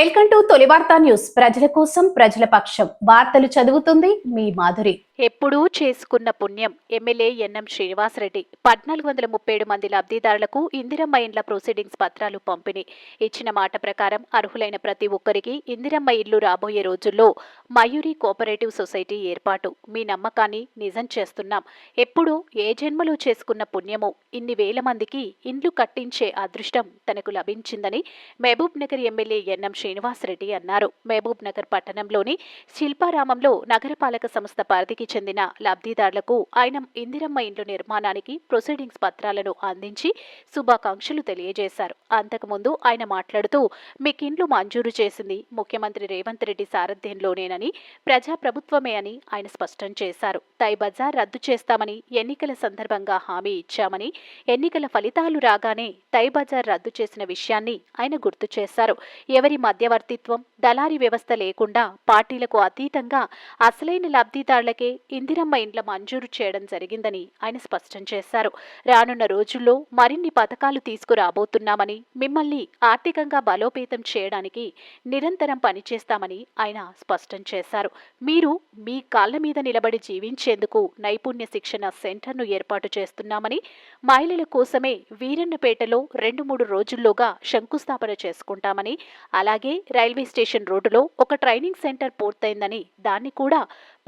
Welcome to తొలి వార్తా news. ప్రజల కోసం ప్రజల పక్షం. వార్తలు చదువుతుంది మీ మాధురి. ఎప్పుడూ చేసుకున్న పుణ్యం. MLA NM Srinivas Reddy. పద్నాలుగు వందల ముప్పై ఏడు మంది లబ్ధిదారులకు ఇందిరమ్మ ఇండ్ల ప్రొసీడింగ్స్ పత్రాలు పంపిణీ. ఇచ్చిన మాట ప్రకారం అర్హులైన ప్రతి ఒక్కరికి ఇందిరమ్మ ఇల్లు రాబోయే రోజుల్లో మయూరి కోఆపరేటివ్ సొసైటీ ఏర్పాటు. మీ నమ్మకాన్ని నిజం చేస్తున్నాం. ఎప్పుడూ ఏ జన్మలో చేసుకున్న పుణ్యమో ఇన్ని వేల మందికి ఇండ్లు కట్టించే అదృష్టం తనకు లభించిందని మహబూబ్ నగర్ ఎమ్మెల్యే ఎన్ఎం శ్రీనివాసరెడ్డి అన్నారు. మహబూబ్ నగర్ పట్టణంలోని శిల్పారామంలో నగరపాలక సంస్థ పరిధికి చెందిన లబ్ధిదారులకు ఆయన ఇందిరమ్మ ఇండ్లు నిర్మాణానికి ప్రొసీడింగ్స్ పత్రాలను అందించి శుభాకాంక్షలు తెలియజేశారు. అంతకుముందు ఆయన మాట్లాడుతూ మీకిండ్లు మంజూరు చేసింది ముఖ్యమంత్రి రేవంత్ రెడ్డి సారథ్యంలోనేనని ప్రజాప్రభుత్వమే అని ఆయన స్పష్టం చేశారు. తై బజార్ రద్దు చేస్తామని ఎన్నికల సందర్భంగా హామీ ఇచ్చామని ఎన్నికల ఫలితాలు రాగానే తై బజార్ రద్దు చేసిన విషయాన్ని ఆయన గుర్తు చేశారు. ఎవరి మధ్యవర్తిత్వం దళారి వ్యవస్థ లేకుండా పార్టీలకు అతీతంగా అసలైన లబ్ధిదారులకే ఇందిరమ్మ ఇండ్ల మంజూరు చేయడం జరిగిందని ఆయన స్పష్టం చేశారు. రానున్న రోజుల్లో మరిన్ని పథకాలు తీసుకురాబోతున్నామని మిమ్మల్ని ఆర్థికంగా బలోపేతం చేయడానికి నిరంతరం పనిచేస్తామని ఆయన స్పష్టం చేశారు. మీరు మీ కాళ్ళ మీద నిలబడి జీవించేందుకు నైపుణ్య శిక్షణ సెంటర్ను ఏర్పాటు చేస్తున్నామని మహిళల కోసమే వీరన్నపేటలో రెండు మూడు రోజుల్లోగా శంకుస్థాపన చేసుకుంటామని అలాగే రైల్వే స్టేషన్ రోడ్డులో ఒక ట్రైనింగ్ సెంటర్ పూర్తయిందని దాన్ని కూడా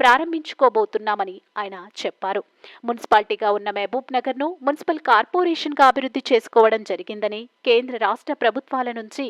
ప్రారంభించుకోబోతున్నామని ఆయన చెప్పారు. మున్సిపాలిటీగా ఉన్న మహబూబ్ నగర్ను మున్సిపల్ కార్పొరేషన్గా అభివృద్ధి చేసుకోవడం జరిగిందని కేంద్ర రాష్ట్ర ప్రభుత్వాల నుంచి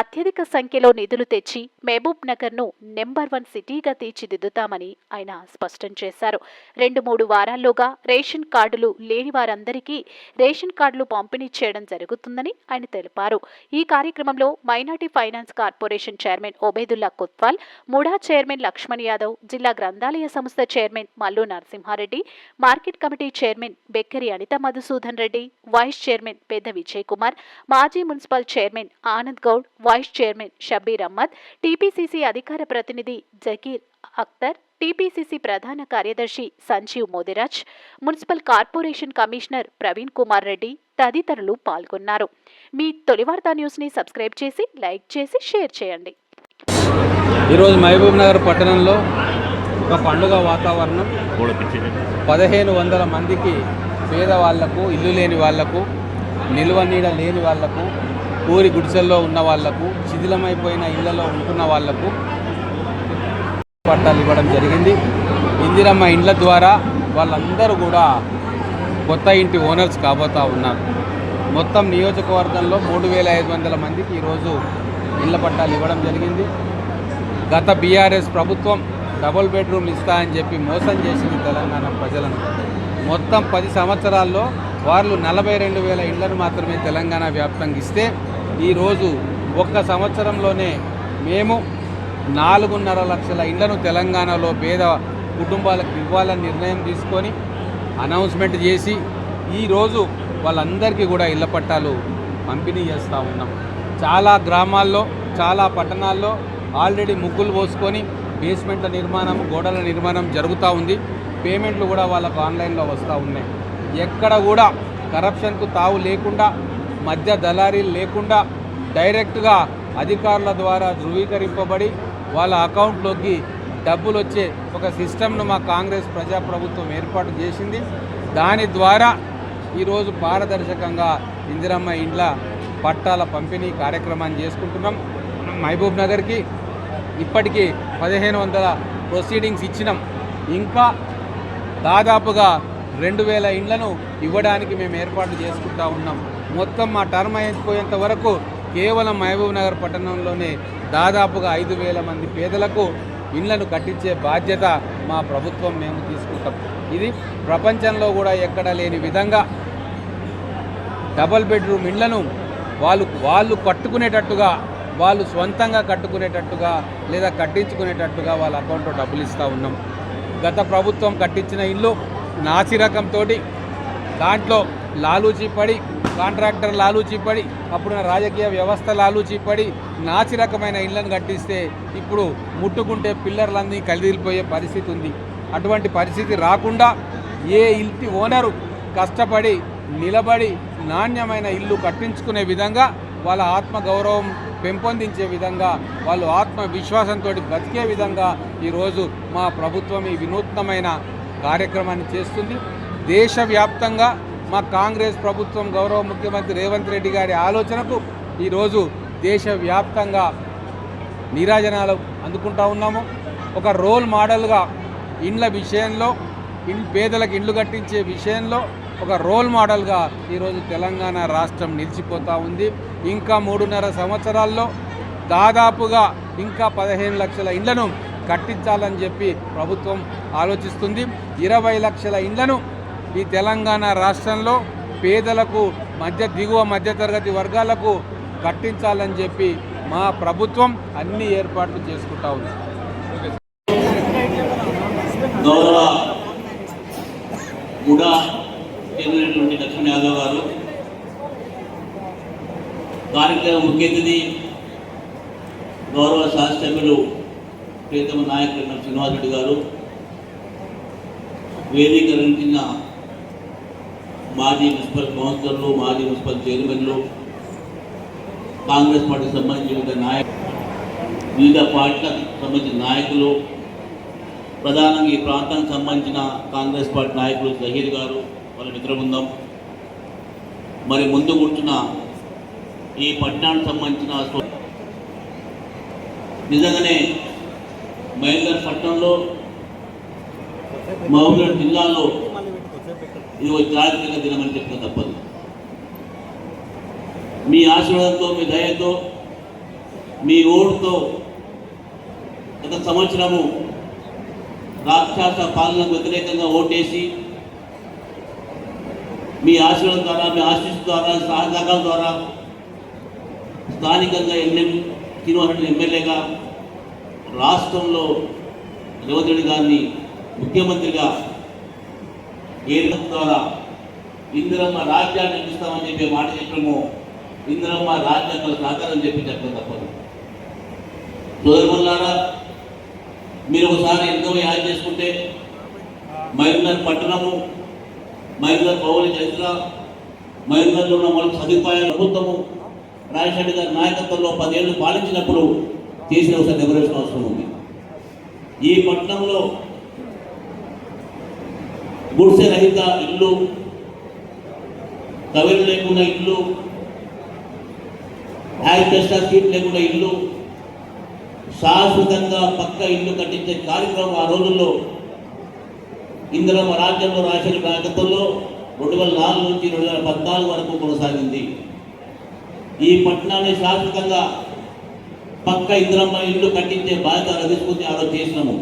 అత్యధిక సంఖ్యలో నిధులు తెచ్చి మహబూబ్ నగర్ను నెంబర్ వన్ సిటీగా తీర్చిదిద్దుతామని ఆయన స్పష్టం చేశారు. రెండు మూడు వారాల్లోగా రేషన్ కార్డులు లేని వారందరికీ రేషన్ కార్డులు పంపిణీ చేయడం జరుగుతుందని ఆయన తెలిపారు. ఈ కార్యక్రమంలో minority finance corporation chairman Obedullah Kotwal MUDA chairman Lakshman Yadav జిల్లా గ్రంథాలయ సంస్థ chairman Mallu Narasimha Reddy market committee chairman Bekkari Anitha Madhusudan Reddy vice chairman పెద్ద విజయ్ కుమార్ మాజీ municipal chairman Anand Goud vice chairman Shabbir Ahmed TPCC అధికార ప్రతినిధి Zakir Akhtar TPCC ప్రధాన కార్యదర్శి Sanjeev Modiraj municipal corporation commissioner Praveen Kumar Reddy తదితరులు పాల్గొన్నారు. మీ తొలి వార్తా న్యూస్ని సబ్స్క్రైబ్ చేసి లైక్ చేసి షేర్ చేయండి. ఈరోజు మహబూబ్ నగర్ పట్టణంలో ఒక పండుగ వాతావరణం. పదిహేను వందల మందికి పేదవాళ్ళకు ఇల్లు లేని వాళ్ళకు నిల్వ నీడ లేని వాళ్ళకు ఊరి గుడిసెల్లో ఉన్న వాళ్ళకు శిథిలమైపోయిన ఇళ్ళలో ఉంటున్న వాళ్ళకు పట్టాలు ఇవ్వడం జరిగింది. ఇందిరమ్మ ఇండ్ల ద్వారా వాళ్ళందరూ కూడా కొత్త ఇంటి ఓనర్స్ కాబోతా ఉన్నారు. మొత్తం నియోజకవర్గంలో మూడు వేల ఐదు వందల మందికి ఈరోజు ఇళ్ళ పట్టాలు ఇవ్వడం జరిగింది. గత బీఆర్ఎస్ ప్రభుత్వం డబుల్ బెడ్రూమ్ ఇస్తా అని చెప్పి మోసం చేసింది తెలంగాణ ప్రజలను. మొత్తం పది సంవత్సరాల్లో వాళ్ళు నలభై రెండు వేల ఇళ్ళను మాత్రమే తెలంగాణ వ్యాప్తంగా ఇస్తే ఈరోజు ఒక్క సంవత్సరంలోనే మేము నాలుగున్నర లక్షల ఇళ్ళను తెలంగాణలో పేద కుటుంబాలకు ఇవ్వాలని నిర్ణయం తీసుకొని అనౌన్స్మెంట్ చేసి ఈరోజు వాళ్ళందరికీ కూడా ఇళ్ళ పట్టాలు పంపిణీ చేస్తూ ఉన్నాం. చాలా గ్రామాల్లో చాలా పట్టణాల్లో ఆల్రెడీ ముగ్గులు పోసుకొని బేస్మెంట్ల నిర్మాణం గోడల నిర్మాణం జరుగుతూ ఉంది. పేమెంట్లు కూడా వాళ్ళకు ఆన్లైన్లో వస్తూ ఉన్నాయి. ఎక్కడ కూడా కరప్షన్కు తావు లేకుండా మధ్య దళారీలు లేకుండా డైరెక్ట్గా అధికారుల ద్వారా ధృవీకరింపబడి వాళ్ళ అకౌంట్లోకి డబ్బులు వచ్చే ఒక సిస్టమ్ను మా కాంగ్రెస్ ప్రజాప్రభుత్వం ఏర్పాటు చేసింది. దాని ద్వారా ఈరోజు పారదర్శకంగా ఇందిరమ్మ ఇండ్ల పట్టాల పంపిణీ కార్యక్రమాన్ని చేసుకుంటున్నాం. మహబూబ్ నగర్కి ఇప్పటికీ పదిహేను వందల ప్రొసీడింగ్స్ ఇచ్చినాం. ఇంకా దాదాపుగా రెండు వేల ఇండ్లను ఇవ్వడానికి మేము ఏర్పాటు చేసుకుంటా ఉన్నాం. మొత్తం మా టర్మ్ అయిపోయేంత వరకు కేవలం మహబూబ్ నగర్ పట్టణంలోనే దాదాపుగా ఐదు వేల మంది పేదలకు ఇండ్లను కట్టించే బాధ్యత మా ప్రభుత్వం మేము తీసుకుంటాం. ఇది ప్రపంచంలో కూడా ఎక్కడ లేని విధంగా డబల్ బెడ్రూమ్ ఇండ్లను వాళ్ళు వాళ్ళు కట్టుకునేటట్టుగా వాళ్ళు సొంతంగా కట్టుకునేటట్టుగా లేదా కట్టించుకునేటట్టుగా వాళ్ళ అకౌంట్లో డబ్బులు ఇస్తూ ఉన్నాం. గత ప్రభుత్వం కట్టించిన ఇల్లు నాసిరకంతో దాంట్లో లాలూచి పడి కాంట్రాక్టర్ లాలూచి పడి అప్పుడున్న రాజకీయ వ్యవస్థ లాలూచి పడి నాసి రకమైన ఇళ్ళను కట్టిస్తే ఇప్పుడు ముట్టుకుంటే పిల్లర్లన్నీ కలిదిలిపోయే పరిస్థితి ఉంది. అటువంటి పరిస్థితి రాకుండా ఏ ఇంటి ఓనరు కష్టపడి నిలబడి నాణ్యమైన ఇల్లు కట్టించుకునే విధంగా వాళ్ళ ఆత్మగౌరవం పెంపొందించే విధంగా వాళ్ళు ఆత్మవిశ్వాసంతో బతికే విధంగా ఈరోజు మా ప్రభుత్వం ఈ వినూత్నమైన కార్యక్రమాన్ని చేస్తుంది. దేశవ్యాప్తంగా మా కాంగ్రెస్ ప్రభుత్వం గౌరవ ముఖ్యమంత్రి రేవంత్ రెడ్డి గారి ఆలోచనకు ఈరోజు దేశవ్యాప్తంగా నీరాజనాలు అందుకుంటా ఉన్నాము. ఒక రోల్ మోడల్గా ఇండ్ల విషయంలో ఇన్ పేదలకు ఇండ్లు కట్టించే విషయంలో ఒక రోల్ మోడల్గా ఈరోజు తెలంగాణ రాష్ట్రం నిలిచిపోతూ ఉంది. ఇంకా మూడున్నర సంవత్సరాల్లో దాదాపుగా ఇంకా పదిహేను లక్షల ఇండ్లను కట్టించాలని చెప్పి ప్రభుత్వం ఆలోచిస్తుంది. ఇరవై లక్షల ఇండ్లను ఈ తెలంగాణ రాష్ట్రంలో పేదలకు మధ్య దిగువ మధ్యతరగతి వర్గాలకు కట్టించాలని చెప్పి మా ప్రభుత్వం అన్ని ఏర్పాట్లు చేసుకుంటా ఉంది. గౌరవ యాదవ్ గారు కార్యక్రమం ముఖ్య అతిథి గౌరవ శాసనసభ్యులు ప్రీతమ నాయకులు శ్రీనివాసరెడ్డి గారు వేదిక నుంచిన మాజీ మున్సిపల్ కౌన్సిలర్లు మాజీ మున్సిపల్ చైర్మన్లు కాంగ్రెస్ పార్టీకి సంబంధించిన నాయకులు వివిధ పార్టీలకు సంబంధించిన నాయకులు ప్రధానంగా ఈ ప్రాంతానికి సంబంధించిన కాంగ్రెస్ పార్టీ నాయకులు జహీర్ గారు వాళ్ళ మిత్రబృందం. మరి ముందు కూర్చున్న ఈ పట్టణానికి సంబంధించిన నిజంగానే మహేందర్ పట్టణంలో మహబూబ్నగర్ జిల్లాలో ఇది ఒక చారిత్రక దినమని చెప్పిన తప్పదు. మీ ఆశీర్వాదంతో మీ దయతో మీ ఓటుతో గత సంవత్సరము రాక్షస పాలనకు వ్యతిరేకంగా ఓటేసి మీ ఆశీర్వాదం ద్వారా మీ ఆశీస్సు ద్వారా సహకారం ద్వారా స్థానికంగా ఎంఎం శ్రీనివాసరెడ్డి ఎమ్మెల్యేగా రాష్ట్రంలో రేవంత్ రెడ్డి గారిని ముఖ్యమంత్రిగా ఏర్పడం ద్వారా ఇందిరమ్మ రాజ్యాన్ని నిర్మిస్తామని చెప్పే మాట చెప్పడము ఇందిరమ్మ రాజ్యాంగ సాకారం చెప్పి చెప్పడం తప్పదు. సోదరులారా మీరు ఒకసారి ఎంతో యాద చేసుకుంటే మహబూబ్నగర్ పట్టణము మహబూబ్నగర్ పౌరుల చరిత్ర మహబూబ్నగర్లో ఉన్న వాళ్ళ సదుపాయాలు ప్రభుత్వము రాజశేఖర్ గారి నాయకత్వంలో పదేళ్ళు పాలించినప్పుడు చేసిన ఒకసారి నెరవేర్చిన అవసరం ఉంది. ఈ పట్టణంలో గుడిసె రహిత ఇల్లు కవిలు లేకుండా ఇల్లు యాక్టెస్టా సీట్ లేకుండా ఇల్లు శాశ్వతంగా పక్క ఇల్లు కట్టించే కార్యక్రమం ఆ రోజుల్లో ఇందులో రాజ్యంలో రాజశేఖర నాయకత్వంలో రెండు వేల నాలుగు నుంచి రెండు వేల పద్నాలుగు వరకు కొనసాగింది. ఈ పట్టణాన్ని శాశ్వతంగా పక్క ఇంద్రమ్మ ఇల్లు కట్టించే బాధ్యత తీసుకుని ఆ రోజు చేసినాము.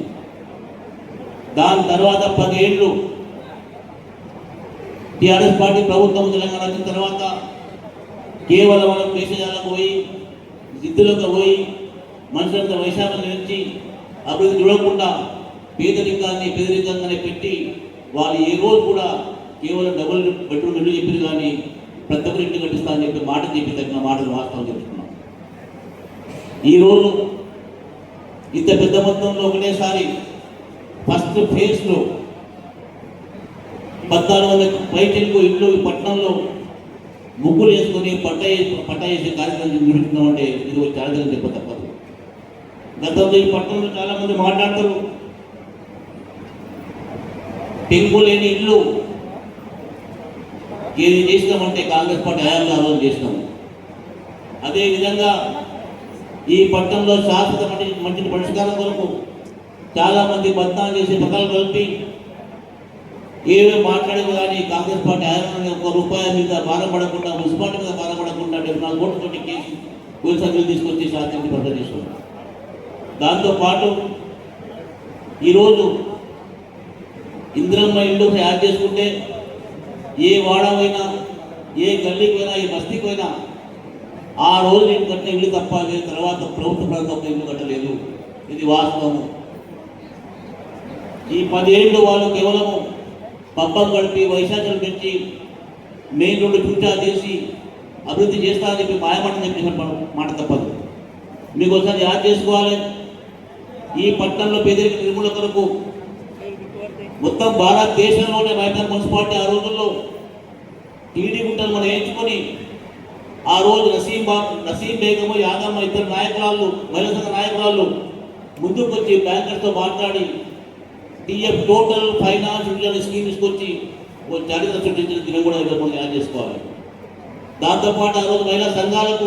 దాని తర్వాత పదేళ్ళు టీఆర్ఎస్ పార్టీ ప్రభుత్వం తెలంగాణ వచ్చిన తర్వాత కేవలం మనం దేశాలకు పోయి జిద్దులకు పోయి మనుషులంతా వైశాఖం నుంచి అభివృద్ధి చూడకుండా పేదరికాన్ని పేదరికంగానే పెట్టి వాళ్ళు ఏ రోజు కూడా కేవలం డబుల్ బెడ్రూమ్ ఇల్లు చెప్పారు కానీ ప్రతి ఇంటి కట్టిస్తా అని చెప్పి మాట చెప్పి తగిన మాటలు వాస్తవం చెప్తున్నాం ఈరోజు ఇంత పెద్ద మొత్తంలో ఒకటేసారి ఫస్ట్ ఫేజ్లో పద్నాలుగు వందల పైటెలకు ఇల్లు ఈ పట్టణంలో ముగ్గులు వేసుకొని పట్ట వేసి- పట్ట వేసే కార్యక్రమం నిర్వహిస్తున్నాం అంటే ఇది ఒక చారిత్రకం చెప్ప తప్పదు. గతంలో ఈ పట్టణంలో చాలా మంది మాట్లాడతారు. పెంపు లేని ఇల్లు ఏది చేసినామంటే కాంగ్రెస్ పార్టీ హయాంలో ఆలోచన చేసినాము. అదేవిధంగా ఈ పట్టణంలో శాశ్వత మంచి మంచి పరిష్కారం కొరకు చాలామంది బద్నాలు చేసి పక్కలు కలిపి ఏమేమి మాట్లాడేది కానీ కాంగ్రెస్ పార్టీ ఆయన ఒక రూపాయి మీద బాధపడకుండా మున్సిపాలిటీ మీద బాధపడకుండా డెబ్బై నాలుగు కోట్లతోటి కేసు పోలీస్ సభ్యులు తీసుకొచ్చి శాస్త్రాన్ని ప్రదర్శిస్తున్నారు దాంతోపాటు ఈరోజు ఇంద్రమ్మ ఇల్లు యాడ్ చేసుకుంటే ఏ వాడమైనా ఏ గల్లీకి పోయినా ఏ బస్తీకి పోయినా ఆ రోజు నేను కట్టిన ఇల్లు తప్ప తర్వాత ప్రభుత్వ ప్రాంతంలో ఇల్లు కట్టలేదు. ఇది వాస్తవము. ఈ పదేళ్ళు వాళ్ళు కేవలము పబ్బం గడిపి వైశాఖలు పెంచి మెయిన్ రోడ్డు చూచా చేసి అభివృద్ధి చేస్తా అని చెప్పి మాయమాట చెప్పిన మాట తప్పదు. మీకు ఒకసారి యాద్ చేసుకోవాలి. ఈ పట్టణంలో పేదరిక నిర్మూలన కొరకు మొత్తం భారతదేశంలోనే వైఎస్ఆర్ మున్సిపాలిటీ ఆ రోజుల్లో టీడీ గుంటలు మనం వేయించుకొని ఆ రోజు నసీం బా నసీం బేగము యాదమ్మ ఇద్దరు నాయకురాళ్ళు మహిళా సంఘ నాయకురాళ్ళు ముందుకు వచ్చి బ్యాంకర్స్తో మాట్లాడి TF total finance Indian scheme తీసుకొచ్చి ఓ చారిత్ర సృష్టించిన దినం కూడా మనం యాడ్ చేసుకోవాలి. దాంతోపాటు ఆ రోజు మహిళా సంఘాలకు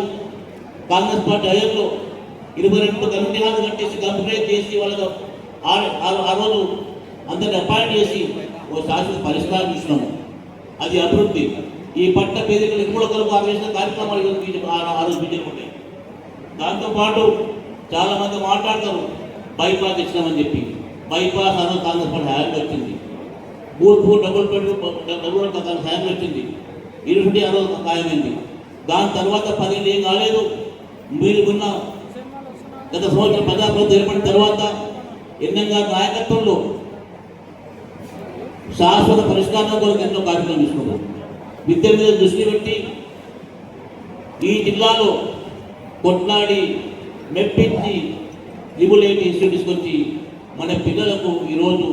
కాంగ్రెస్ పార్టీ హయాంలో ఇరవై రెండు కమిటీ హాల్ కట్టేసి కంప్లీట్ చేసి వాళ్ళకు ఆ- ఆ రోజు అందరిని అపాయింట్ చేసి ఓ శాశ్వత పరిష్కారం చూసినాము. అది అభివృద్ధి. ఈ పట్ట పేదరికలు ఎప్పుడు ఆ వేసిన కార్యక్రమాలు ఈరోజు బీజేపీ ఉంటాయి దాంతోపాటు చాలా మంది మాట్లాడతారు బైపాస్ ఇచ్చినామని చెప్పి. బైపాస్ అన్న కాంగ్రెస్ పార్టీ హ్యాండ్ వచ్చింది. Booth booth double bed double Congress hand వచ్చింది. ఇరుటి ఆ రోజు ఖాయమైంది. దాని తర్వాత పదిహేను ఏం కాలేదు. మీరు ఉన్న గత సంవత్సరం ప్రజాప్రభుత్వం ఏర్పడిన తర్వాత ఎన్నంగా నాయకత్వంలో శాశ్వత పరిష్కారం కొరకు ఎన్నో కార్యక్రమం తీసుకున్నారు విద్య మీద దృష్టి పెట్టి ఈ జిల్లాలో కొట్లాడి మెప్పించి ఐటీ ఇన్స్టిట్యూట్ తీసుకొచ్చి మన పిల్లలకు ఈరోజు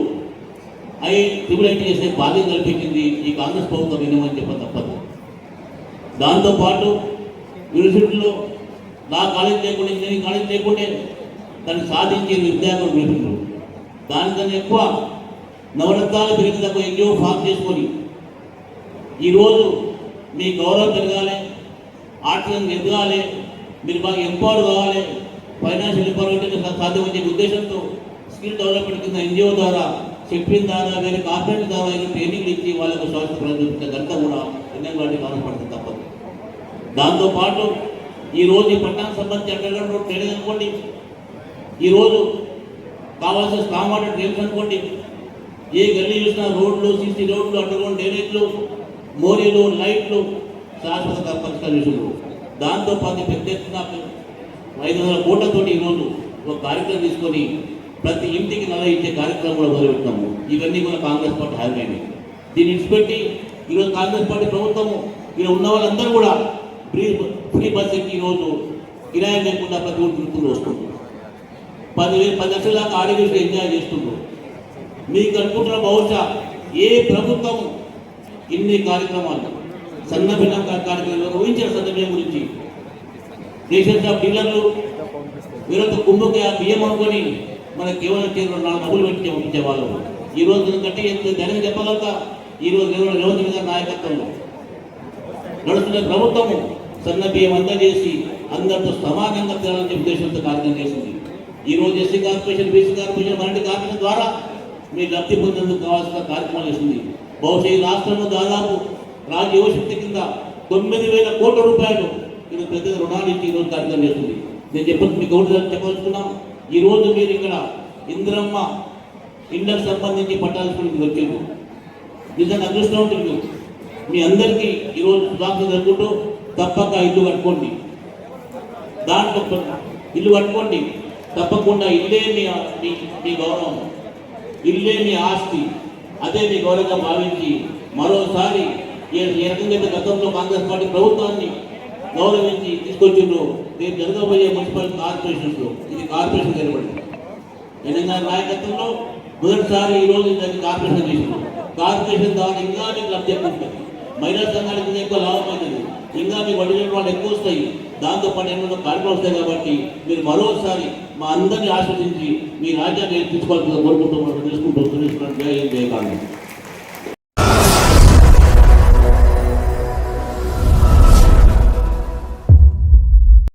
ఐ లిబులేట్ చేసే బాధ్యత కల్పించింది ఈ కాంగ్రెస్ ప్రభుత్వం వినమని చెప్ప తప్పదు. దాంతోపాటు యూనివర్సిటీలో నా కాలేజ్ లేకుండా ఇంజనీరింగ్ కాలేజ్ లేకుంటే దాన్ని సాధించే విద్యార్థులు నిలిపించారు దానికన్నా ఎక్కువ నవరత్నాలు పెరిగిన ఎన్నో ఫామ్ చేసుకొని ఈరోజు మీ గౌరవం పెరగాలి ఆర్థికంగా ఎదగాలి మీరు బాగా ఎంపవర్ కావాలి ఫైనాన్షియల్ ఎంపవర్మెంట్ సాధ్యమయ్యే ఉద్దేశంతో స్కిల్ డెవలప్మెంట్ కింద ఎన్జిఓ ద్వారా చెప్పిన ద్వారా వేరే కార్పొరేట్ ద్వారా ఏదో ట్రైనింగ్లు ఇచ్చి వాళ్ళకు స్వాస్థ్య ప్రయోజనం గంట కూడా ఎన్నో వాటి తప్పదు. దాంతోపాటు ఈరోజు ఈ పట్టణానికి సంబంధించి అండర్గ్రౌండ్ రోడ్ ట్రైనింగ్ అనుకోండి ఈరోజు కావాల్సిన స్కామ్ వాటర్ ట్రైన్స్ అనుకోండి ఏ గల్లీ చూసినా రోడ్లు సిసి రోడ్లు అండర్గ్రౌండ్ డ్రైనేజ్లు మోరీలు లైట్లు శాశ్వత పరిష్కరించారు దాంతోపాటు పెద్ద ఎత్తున ఐదు వందల కోట్లతోటి ఈరోజు ఒక కార్యక్రమం తీసుకొని ప్రతి ఇంటికి నల్ల ఇచ్చే కార్యక్రమం కూడా మొదలుపెట్టాము ఇవన్నీ కూడా కాంగ్రెస్ పార్టీ హామీ దీన్ని ఇచ్చిపెట్టి ఈరోజు కాంగ్రెస్ పార్టీ ప్రభుత్వము ఇక్కడ ఉన్న వాళ్ళందరూ కూడా ఫ్రీ ఫ్రీ బస్సుకి ఈరోజు కిరాయి లేకుండా ప్రతి ఊరు తిరుగుతూ వస్తుంది పదివేలు పది లక్షల దాకా ఆడియోస్ ఎంజాయ్ చేస్తున్నారు మీకు అనుకుంటున్న బహుశా ఏ ప్రభుత్వం ఇన్ని కార్యక్రమాలు సన్నభిన్న కార్యక్రమాలు ఊహించిన సందర్భం గురించి? రేషన్ పిల్లలు డీలర్లు వీళ్ళతో కుంభకి ఆ బియ్యం అనుకొని మన కేవలం చేతులు నాలుగు డబ్బులు పెట్టి పంపించేవాళ్ళు ఈ రోజు కంటే ఎంత ధైర్యం చెప్పగలక ఈ రోజు రేవంత్ రేవంత్ గారి నాయకత్వంలో నడుస్తున్న ప్రభుత్వము సన్న బియ్యం అందజేసి అందరితో సమానంగా తినాలని చెప్పి ఉద్దేశంతో కార్యక్రమం చేసింది. ఈ రోజు ఎస్సీ కార్పొరేషన్ బీసీ కార్పొరేషన్ మరణి కార్పొరేషన్ ద్వారా మీ లబ్ధి పొందేందుకు కావాల్సిన కార్యక్రమాలు చేసింది. బహుశా ఈ రాష్ట్రంలో దాదాపు రాజ యువశక్తి కింద తొమ్మిది వేల కోట్ల రూపాయలు మీరు పెద్ద రుణాలు ఇచ్చి ఈరోజు కార్యక్రమం చేస్తుంది. నేను చెప్పి మీకు ఒకటి చెప్పదలుచుకున్నాం. ఈ రోజు మీరు ఇక్కడ ఇంద్రమ్మ ఇండకు సంబంధించి పట్టాల్సుకుని వచ్చింది నిజంగా అదృష్టం ఉంటుంది మీ అందరికీ ఈరోజు శుభాకాంక్షలు జరుపుకుంటూ తప్పక ఇల్లు కట్టుకోండి. దాంట్లో ఇల్లు కట్టుకోండి. తప్పకుండా ఇల్లే మీ మీ గౌరవం. ఇల్లే మీ ఆస్తి. అదే మీ గౌరవంగా భావించి మరోసారి ఏ రకంగా గతంలో కాంగ్రెస్ పార్టీ ప్రభుత్వాన్ని గౌరవించి తీసుకొచ్చిండ్రు. రేపు జరగబోయే మున్సిపల్ కార్పొరేషన్స్లో ఇది కార్పొరేషన్ ఏర్పడింది తెలంగాణ నాయకత్వంలో మొదటిసారి ఈ రోజు దాన్ని కార్పొరేషన్ చేసింది కార్పొరేషన్ ద్వారా ఇంకా మీకు లబ్ధి ఎక్కువ ఉంటుంది మహిళా సంఘాలకు ఇంకా ఎక్కువ లాభం అవుతుంది. ఇంకా మీకు వడ్డీ వాళ్ళు ఎక్కువ వస్తాయి. దాంతోపాటు పాటు ఎన్నో కార్యక్రమాలు వస్తాయి కాబట్టి మీరు మరోసారి మా అందరినీ ఆశ్వసించి మీ రాజ్యాన్ని తీసుకోవాల్సిన కోరుకుంటూ తెలుసుకుంటూ తెలుసుకుంటాం జై హింద్,